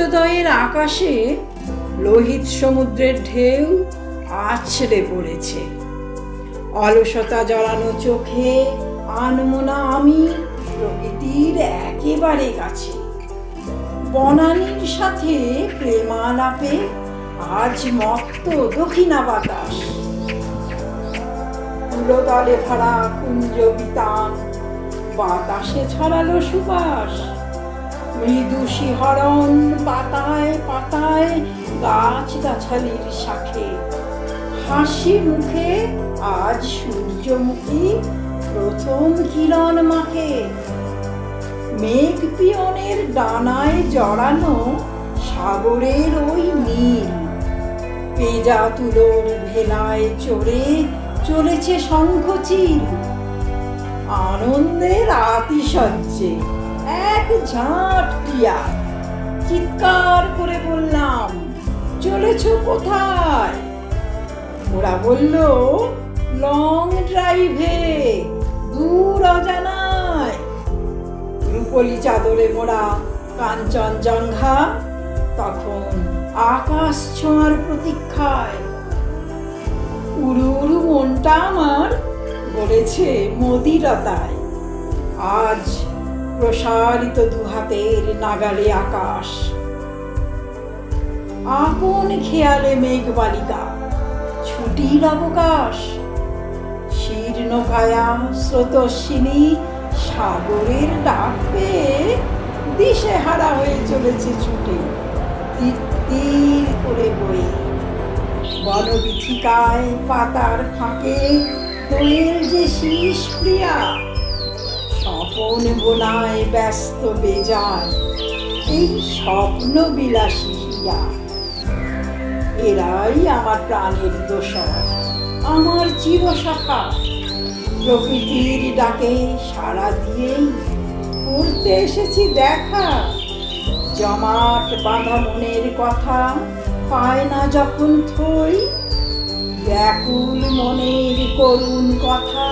সূর্যোদয়ের আকাশে লোহিত সমুদ্রের ঢেউ আছড়ে পড়েছে। অলসতা জড়ানো চোখে আনমনা আমি প্রকৃতির একেবারে কাছে। বনানীর সাথে প্রেমালাপে আজ মত্ত দক্ষিণা বাতাস। ফুলদলে ভরা কুঞ্জ বিতান, বাতাসে ছড়ালো সুবাস। মৃদু শিহরণ পাতায় পাতায় গাছ গাছালির শাখে। হাসি মুখে আজ সূর্যমুখী প্রথম কিরণ মাখে। মেঘ পিয়নের ডানায় জড়ানো সাগরের ওই নীল। পেজা তুলোর ভেলায় চড়ে চলেছে শঙ্খচিল। আনন্দের আতিশয্যে এক ঝাঁট টিয়া চিৎকার করে বললাম, চলেছ কোথায়? ওরা বলল, লং ড্রাইভে, দূর অজানায়। রূপলি চাদরে মোড়া কাঞ্চন জঙ্ঘা তখন আকাশ ছোঁয়ার প্রতীক্ষায়। উড়ু উড়ু মনটা আমার বলেছে মদিরতায় আজ প্রসারিত দুহাতের নাগালে আকাশ। আপন খেয়ালে মেঘ বালিকা ছুটির অবকাশ। শীর্ণ কায়া স্রোতস্বিনী সাগরের ডাক পেয়ে দিশে হারা হয়ে চলেছে ছুটে। তীর করে বয়ে বনবিথিকায় পাতার ফাঁকে দোয়েল যে শীষ প্রিয়া স্বপন বোনায় ব্যস্ত বেজায়, এই স্বপ্ন বিলাসী হিয়া এরাই আমার প্রাণের দোষর আমার চিরসখা প্রকৃতির ডাকে সাড়া দিয়েই করতে এসেছি দেখা। জমাট বাঁধা মনের কথা পায় না যখন থই। ব্যাকুল মনের করুণ কথা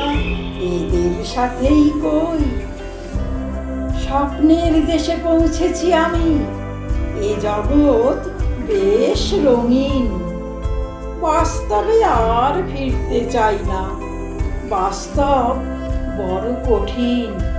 এদের সাথেই কই। স্বপ্নের দেশে পৌঁছেছি আমি। এ জগৎ বেশ রঙিন। বাস্তবে আর ফিরতে চাই না। বাস্তব বড় কঠিন।